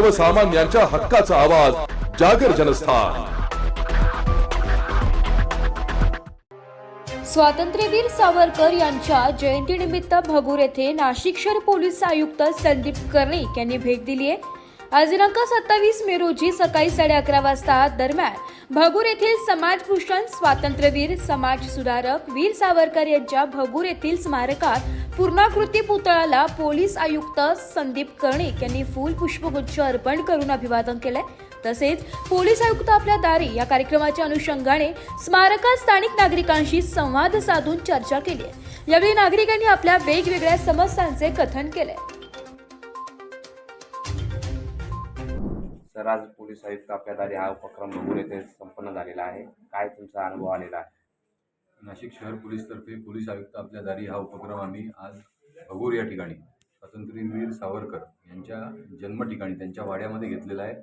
सर्वसामान्यांच्या हक्काचा आवाज जागर जनस्थान. स्वातंत्र्यवीर सावरकर यांच्या जयंतीनिमित्त भगूर येथे नाशिक शहर पोलीस आयुक्त संदीप कर्णिक यांनी भेट दिली आहे. आज दिनांक सत्तावीस मे रोजी सकाळी साडे अकरा वाजता दरम्यान भगूर येथील समाजभूषण स्वातंत्र्यवीर समाज सुधारक वीर सावरकर यांच्या भगूर येथील स्मारकात पूर्णाकृती पुतळ्याला पोलीस आयुक्त संदीप कर्णिक यांनी फूल पुष्पगुच्छ अर्पण करून अभिवादन केले तसेच पोलीस आयुक्त आपल्या दारी या कार्यक्रमाच्या अनुषंगाने स्मारकात स्थानिक नागरिकांशी संवाद साधून चर्चा केली आहे. यावेळी नागरिकांनी आपल्या वेगवेगळ्या समस्यांचे कथन केले सर आज पोलीस आयुक्त आपल्याद्वारे हा उपक्रम बघून येथे संपन्न झालेला आहे. काय तुमचा अनुभव आलेला आहे? नाशिक शहर पोलीसतर्फे पोलीस आयुक्त आपल्या दारी हा उपक्रम आम्ही आज भगूर या ठिकाणी स्वातंत्र्यवीर सावरकर यांच्या जन्म ठिकाणी त्यांच्या वाड्यामध्ये घेतलेला आहे.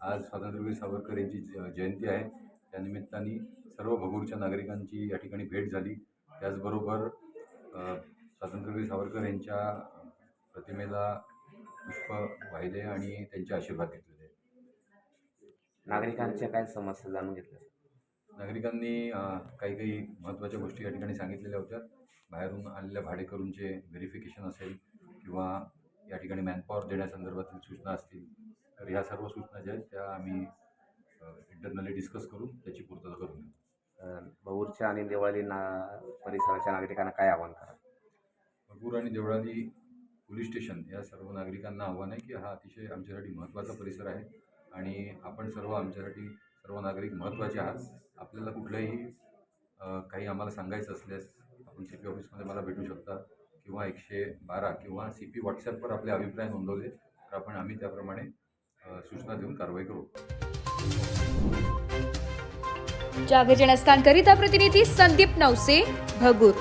आज स्वातंत्र्यवीर सावरकर यांची ज- जयंती आहे. त्यानिमित्ताने सर्व भगूरच्या नागरिकांची या ठिकाणी भेट झाली. त्याचबरोबर स्वातंत्र्यवीर सावरकर यांच्या प्रतिमेला पुष्प वाहिले आणि त्यांचे आशीर्वाद घेतले नागरिकांच्या काय समस्या जाणून घेतल्या नागरिकांनी काही काही महत्त्वाच्या गोष्टी या ठिकाणी सांगितलेल्या होत्या. बाहेरून आलेल्या भाडेकरूंचे व्हेरिफिकेशन असेल किंवा या ठिकाणी मॅनपॉवर देण्यासंदर्भातील सूचना असतील तर ह्या सर्व सूचना ज्या आहेत त्या आम्ही इंटरनली डिस्कस करून त्याची पूर्तता करून घेऊ. अं, भगूरच्या आणि देवळाली ना परिसराच्या नागरिकांना काय आवाहन करा भगूर आणि देवळाली पोलीस स्टेशन या सर्व नागरिकांना आव्हान आहे की हा अतिशय आमच्यासाठी महत्त्वाचा परिसर आहे. आणि आपण सर्व आमच्यासाठी सर्व नागरिक महत्त्वाचे आहात. आपल्याला कुठलंही काही आम्हाला सांगायचं असल्यास आपण सी पी ऑफिसमध्ये मला भेटू शकता किंवा एकशे बारा किंवा सी पी व्हॉट्सॲपवर आपले अभिप्राय नोंदवले तर आपण आम्ही त्याप्रमाणे सूचना देऊन कारवाई करू. जागरण स्थानकरिता प्रतिनिधी संदीप नवसे भगूर.